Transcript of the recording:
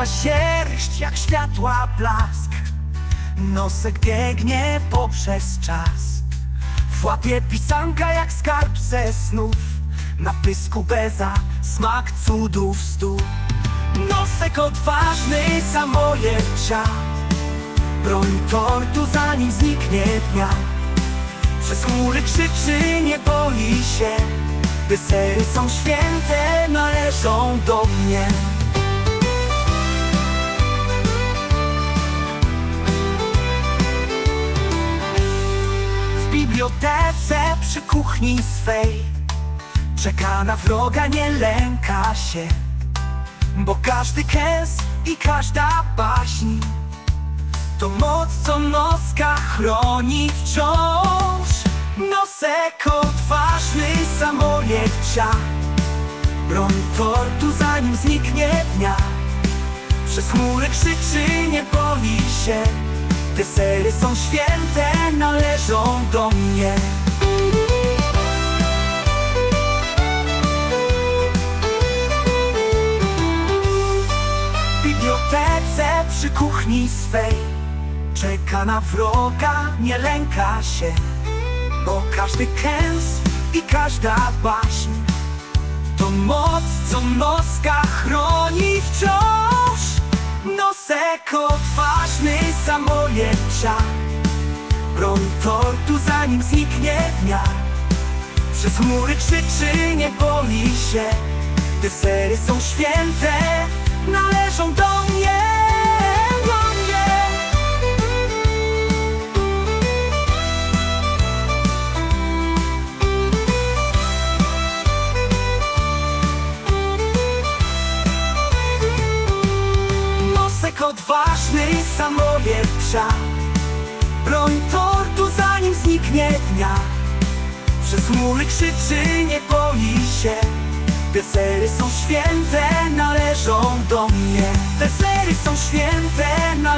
biała sierść jak światła blask. Nosek biegnie poprzez czas. W łapie pisanka jak skarb ze snów. Na pysku beza smak cudów stu. Nosek odważny samojed psia. Broń tortu zanim zniknie dnia. Przez chmury krzyczy nie boi się. Desery są święte, należą do mnie Bibliotece przy kuchni swej. Czeka na wroga, nie lęka się Bo każdy kęs i każda baśń To moc, co noska chroni wciąż. Nosek odważny, samojed psia. Broń tortu zanim zniknie dnia. Przez chmury krzyczy, nie boi się Są święte, należą do mnie. W bibliotece przy kuchni swej Czeka na wroga, nie lęka się Bo każdy kęs i każda baśń To moc, co noska chroni wciąż Nosek odważny, psia Broń tortu zanim zniknie dnia. Przez chmury krzyczy, nie boi się. Desery są święte, należą do mnie, do mnie. Odważny, samojed psia Broń tortu zanim zniknie dnia. Przez chmury krzyczy, nie boi się. Desery są święte, należą do mnie. Desery są święte, należą